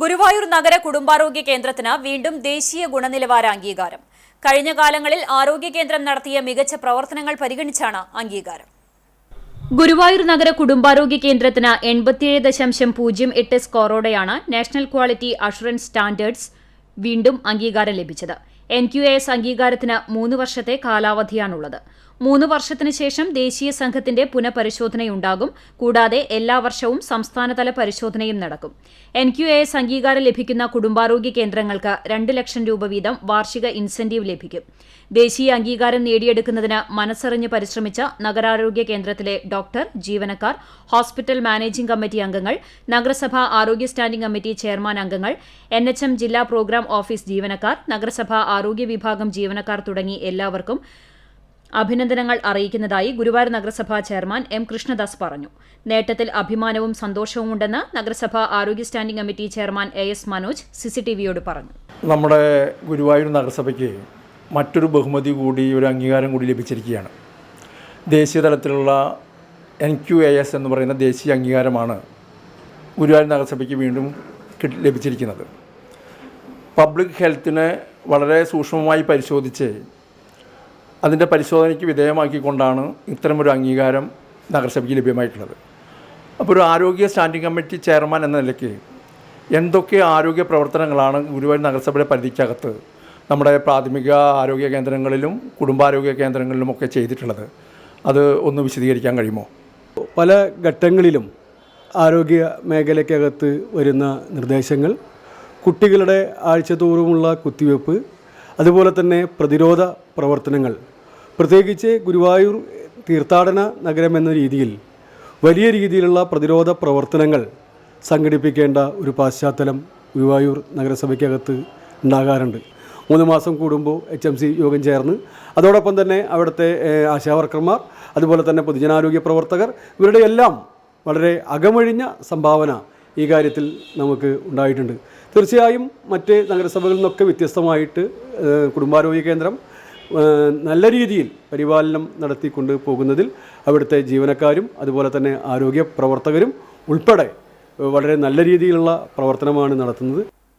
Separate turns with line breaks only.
ഗുരുവായൂർ നഗര കുടുംബാരോഗ്യ കേന്ദ്രത്തിന് വീണ്ടും ദേശീയ ഗുണനിലവാര അംഗീകാരം. കഴിഞ്ഞ കാലങ്ങളിൽ ആരോഗ്യ കേന്ദ്രം നടത്തിയ മികച്ച പ്രവർത്തനങ്ങൾ പരിഗണിച്ചാണ് അംഗീകാരം. ഗുരുവായൂർ നഗര കുടുംബാരോഗ്യ കേന്ദ്രത്തിന് എൺപത്തിയേഴ് ദശാംശം പൂജ്യം എട്ട് സ്കോറോടെയാണ് നാഷണൽ ക്വാളിറ്റി അഷുറൻസ് സ്റ്റാൻഡേർഡ്സ് വീണ്ടും അംഗീകാരം ലഭിച്ചത്. എൻ ക്യു എസ് അംഗീകാരത്തിന് മൂന്ന് വർഷത്തെ കാലാവധിയാണുള്ളത്. മൂന്ന് വർഷത്തിന് ശേഷം ദേശീയ സംഘത്തിന്റെ പുനഃപരിശോധനയുണ്ടാകും. കൂടാതെ എല്ലാ വർഷവും സംസ്ഥാനതല പരിശോധനയും നടക്കും. എൻ ക്യു എസ് അംഗീകാരം ലഭിക്കുന്ന കുടുംബാരോഗ്യ കേന്ദ്രങ്ങൾക്ക് രണ്ട് ലക്ഷം രൂപ വീതം വാർഷിക ഇൻസെന്റീവ് ലഭിക്കും. ദേശീയ അംഗീകാരം നേടിയെടുക്കുന്നതിന് മനസ്സറിഞ്ഞ് പരിശ്രമിച്ച നഗരാരോഗ്യ കേന്ദ്രത്തിലെ ഡോക്ടർ ജീവനക്കാർ ഹോസ്പിറ്റൽ മാനേജിംഗ് കമ്മിറ്റി അംഗങ്ങൾ നഗരസഭാ ആരോഗ്യ സ്റ്റാൻഡിംഗ് കമ്മിറ്റി ചെയർമാൻ അംഗങ്ങൾ എൻ എം ജില്ലാ പ്രോഗ്രാം ഓഫീസ് ജീവനക്കാർ നഗരസഭ ആരോഗ്യ വിഭാഗം ജീവനക്കാർ തുടങ്ങി എല്ലാവർക്കും അഭിനന്ദനങ്ങൾ അറിയിക്കുന്നതായി ഗുരുവായൂർ നഗരസഭാ ചെയർമാൻ എം കൃഷ്ണദാസ് പറഞ്ഞു. നേട്ടത്തിൽ അഭിമാനവും സന്തോഷവുമുണ്ടെന്ന് നഗരസഭാ ആരോഗ്യ standing committee chairman A S Manoj സിസിടിവിയോട് പറഞ്ഞു.
നമ്മുടെ ഗുരുവായൂർ നഗരസഭയ്ക്ക് മറ്റൊരു ബഹുമതി കൂടി ഒരു അംഗീകാരം കൂടി ലഭിച്ചിരിക്കുകയാണ്. ദേശീയ തലത്തിലുള്ള എൻ ക്യു എ എസ് എന്ന് പറയുന്ന ദേശീയ അംഗീകാരമാണ് ഗുരുവായൂർ നഗരസഭയ്ക്ക് വീണ്ടും ലഭിച്ചിരിക്കുന്നത്. പബ്ലിക് ഹെൽത്തിനെ വളരെ സൂക്ഷ്മമായി പരിശോധിച്ച് അതിന്റെ പരിശോധനയ്ക്ക് വിധേയമാക്കിക്കൊണ്ടാണ് ഇത്തരമൊരു അംഗീകാരം നഗരസഭയ്ക്ക് ലഭ്യമായിട്ടുള്ളത്. അപ്പോൾ ഒരു ആരോഗ്യ സ്റ്റാൻഡിംഗ് കമ്മിറ്റി ചെയർമാൻ എന്ന നിലയ്ക്ക് എന്തൊക്കെ ആരോഗ്യ പ്രവർത്തനങ്ങളാണ് ഗുരുവായൂർ നഗരസഭയുടെ പരിധിക്കകത്ത് നമ്മുടെ പ്രാഥമിക ആരോഗ്യ കേന്ദ്രങ്ങളിലും കുടുംബാരോഗ്യ കേന്ദ്രങ്ങളിലുമൊക്കെ ചെയ്തിട്ടുള്ളത്? അത് ഒന്ന് വിശദീകരിക്കാൻ കഴിയുമോ?
പല ഘട്ടങ്ങളിലും ആരോഗ്യ മേഖലയ്ക്കകത്ത് വരുന്ന നിർദ്ദേശങ്ങൾ കുട്ടികളുടെ ആഴ്ചതോറുമുള്ള കുത്തിവെപ്പ് അതുപോലെ തന്നെ പ്രതിരോധ പ്രവർത്തനങ്ങൾ. പ്രത്യേകിച്ച് ഗുരുവായൂർ തീർത്ഥാടന നഗരം എന്ന രീതിയിൽ വലിയ രീതിയിലുള്ള പ്രതിരോധ പ്രവർത്തനങ്ങൾ സംഘടിപ്പിക്കേണ്ട ഒരു പശ്ചാത്തലം ഗുരുവായൂർ നഗരസഭയ്ക്കകത്ത് ഉണ്ടാകാറുണ്ട്. മൂന്ന് മാസം കൂടുമ്പോൾ എച്ച് എം സി യോഗം ചേർന്ന് അതോടൊപ്പം തന്നെ അവിടുത്തെ ആശാവർക്കർമാർ അതുപോലെ തന്നെ പൊതുജനാരോഗ്യ പ്രവർത്തകർ ഇവരുടെ എല്ലാം വളരെ അകമഴിഞ്ഞ സംഭാവന ഈ കാര്യത്തിൽ നമുക്ക് ഉണ്ടായിട്ടുണ്ട്. തീർച്ചയായും മറ്റ് നഗരസഭകളിൽ നിന്നൊക്കെ വ്യത്യസ്തമായിട്ട് കുടുംബാരോഗ്യ കേന്ദ്രം നല്ല രീതിയിൽ പരിപാലനം നടത്തിക്കൊണ്ട് പോകുന്നതിൽ അവിടുത്തെ ജീവനക്കാരും അതുപോലെ തന്നെ ആരോഗ്യ പ്രവർത്തകരും ഉൾപ്പെടെ വളരെ നല്ല രീതിയിലുള്ള പ്രവർത്തനമാണ് നടത്തുന്നത്.